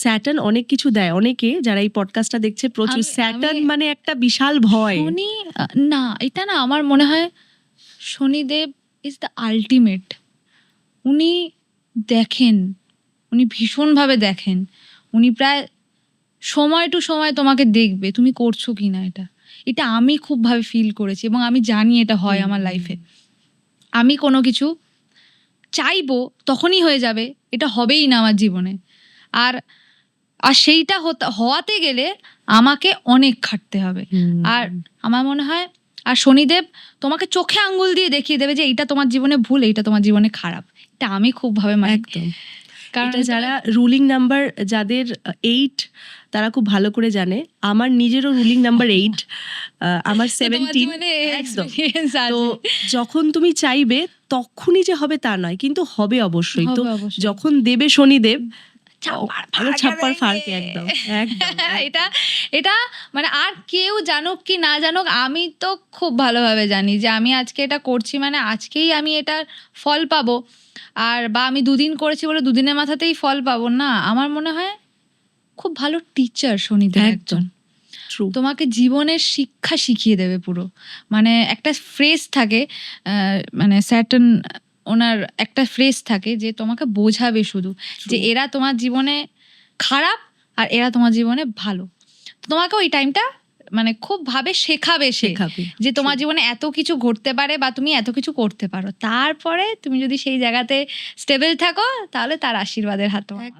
Saturn অনেক কিছু দেয়। অনেকে যারা এই পডকাস্টটা দেখছে প্রচুর স্যাটার্ন মানে একটা বিশাল ভয়। শনি না এটা না আমার মনে হয় শনিদেব ইজ দ্য আলটিমেট উনি দেখেন উনি ভীষণভাবে দেখেন। উনি প্রায় সময় টু সময় তোমাকে দেখবে তুমি করছ কি না এটা। এটা আমি খুবভাবে ফিল করেছি এবং আমি জানি এটা হয় আমার লাইফে আমি কোনো কিছু চাইব তখনই হয়ে যাবে এটা হবেই না আমার জীবনে। আর আর সেইটা হওয়াতে গেলে আমাকে অনেক খাটতে হবে। আর আমার মনে হয় আর শনিদেব তোমাকে চোখে আঙ্গুল দিয়ে দেখিয়ে দেবে যে এইটা তোমার জীবনে ভুল এইটা তোমার জীবনে খারাপ। এটা আমি খুব ভাবে একদম। কারণ যারা রুলিং নাম্বার যাদের এইট তারা খুব ভালো করে জানে। আমার নিজেরও রুলিং নাম্বার এইট আমার সেভেন্টিন একদম। তো যখন তুমি চাইবে তখনই যে হবে তা নয় কিন্তু হবে অবশ্যই। তো হবে অবশ্যই। যখন দেবে শনিদেব ছাপ্পার একদম এটা এটা মানে আর কেউ জানুক কি না জানুক আমি তো খুব ভালোভাবে জানি যে আমি আজকে এটা করছি মানে আজকেই আমি এটার ফল পাবো। আর বা আমি দুদিন করেছি বলে দুদিনের মাথাতেই ফল পাবো না। আমার মনে হয় খুব ভালো টিচার একদম। একজন তোমাকে জীবনের শিক্ষা শিখিয়ে দেবে পুরো। মানে একটা ফ্রেজ থাকে মানে স্যাটন ওনার একটা ফ্রেজ থাকে যে তোমাকে বোঝাবে শুধু যে এরা তোমার জীবনে খারাপ আর এরা তোমার জীবনে ভালো। তোমাকে ওই টাইমটা মানে খুব ভাবে শেখাবে শেখাবে। যে তোমার জীবনে এত কিছু ঘটতে পারে বা তুমি এত কিছু করতে পারো। তারপরে তুমি যদি সেই জায়গাতে স্টেবল থাকো তাহলে তার আশীর্বাদের হাত তোমার।